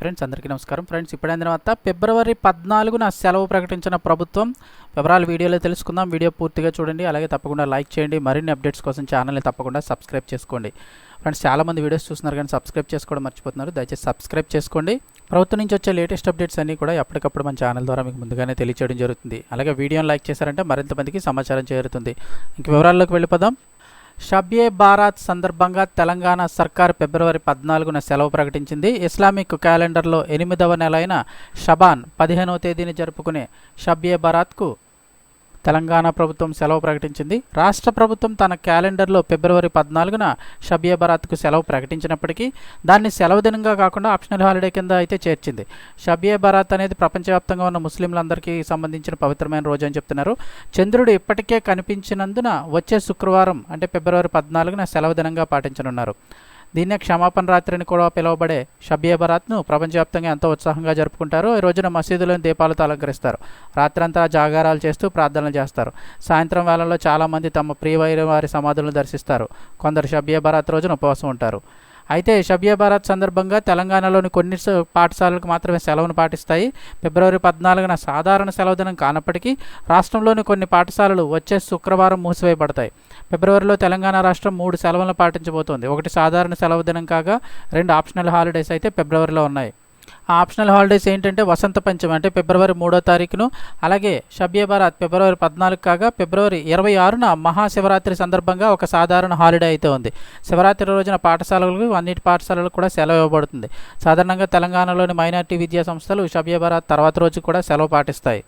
Friends అందరికీ నమస్కారం. Friends ఇప్పుడైన తర్వాత ఫిబ్రవరి పద్నాలుగున సెలవు ప్రకటించిన ప్రభుత్వం. వివరాలు వీడియోలో తెలుసుకుందాం. వీడియో పూర్తిగా చూడండి. అలాగే తప్పకుండా లైక్ చేయండి. మరిన్ని అప్డేట్స్ కోసం ఛానల్ని తప్పకుండా సబ్స్క్రైబ్ చేసుకోండి. ఫ్రెండ్స్ చాలామంది వీడియోస్ చూస్తున్నారు కానీ సబ్స్క్రైబ్ చేసుకోవడం మర్చిపోతున్నారు. దయచేసి సబ్స్క్రైబ్ చేసుకోండి. ప్రభుత్వం నుంచి వచ్చే లేటెస్ట్ అప్డేట్స్ అన్నీ కూడా ఎప్పటికప్పుడు మన ఛానల్ ద్వారా మీకు ముందుగానే తెలియచేయడం జరుగుతుంది. అలాగే వీడియోని లైక్ చేశారంటే మరింత మందికి సమాచారం చేరుతుంది. ఇంక వివరాల్లోకి వెళ్ళిపోదాం. షబ్యే బారాత్ సందర్భంగా తెలంగాణ సర్కార్ ఫిబ్రవరి పద్నాలుగున సెలవు ప్రకటించింది. ఇస్లామిక్ క్యాలెండర్లో ఎనిమిదవ నెల అయిన షబాన్ పదిహేనవ తేదీని జరుపుకునే షబ్యే బారాత్కు తెలంగాణ ప్రభుత్వం సెలవు ప్రకటించింది. రాష్ట్ర ప్రభుత్వం తన క్యాలెండర్లో ఫిబ్రవరి పద్నాలుగున షబియా బరాత్కు సెలవు ప్రకటించినప్పటికీ దాన్ని సెలవు దినంగా కాకుండా ఆప్షనల్ హాలిడే కింద అయితే చేర్చింది. షబియా బరాత్ అనేది ప్రపంచవ్యాప్తంగా ఉన్న ముస్లింలందరికీ సంబంధించిన పవిత్రమైన రోజు అని చెప్తున్నారు. చంద్రుడు ఇప్పటికే కనిపించినందున వచ్చే శుక్రవారం అంటే ఫిబ్రవరి పద్నాలుగున సెలవు దినంగా పాటించనున్నారు. దీన్నే క్షమాపణ రాత్రి అని కూడా పిలువబడే షబియా బరాత్ను ప్రపంచవ్యాప్తంగా ఎంతో ఉత్సాహంగా జరుపుకుంటారు. ఈ రోజున మసీదులోని దీపాలతో అలంకరిస్తారు. రాత్రంతా జాగారాలు చేస్తూ ప్రార్థనలు చేస్తారు. సాయంత్రం వేళల్లో చాలామంది తమ ప్రియవైన వారి సమాధులను దర్శిస్తారు. కొందరు షబియా బరాత్ రోజున ఉపవాసం ఉంటారు. అయితే షబియా భారత్ సందర్భంగా తెలంగాణలోని కొన్ని పాఠశాలలకు మాత్రమే సెలవును పాటిస్తాయి. ఫిబ్రవరి పద్నాలుగున సాధారణ సెలవు దినం కానప్పటికీ రాష్ట్రంలోని కొన్ని పాఠశాలలు వచ్చే శుక్రవారం మూసివేయబడతాయి. ఫిబ్రవరిలో తెలంగాణ రాష్ట్రం మూడు సెలవులను పాటించబోతోంది. ఒకటి సాధారణ సెలవు దినం కాగా రెండు ఆప్షనల్ హాలిడేస్ అయితే ఫిబ్రవరిలో ఉన్నాయి. ఆప్షనల్ హాలిడేస్ ఏంటంటే వసంత పంచమి అంటే ఫిబ్రవరి మూడో తారీఖును అలాగే షబియా ఫిబ్రవరి పద్నాలుగు కాగా ఫిబ్రవరి ఇరవై ఆరున మహాశివరాత్రి సందర్భంగా ఒక సాధారణ హాలిడే అయితే ఉంది. శివరాత్రి రోజున పాఠశాలలకు అన్నిటి పాఠశాలలకు కూడా సెలవు ఇవ్వబడుతుంది. సాధారణంగా తెలంగాణలోని మైనార్టీ విద్యా సంస్థలు షబియా బరాత్ తర్వాత రోజు కూడా సెలవు పాటిస్తాయి.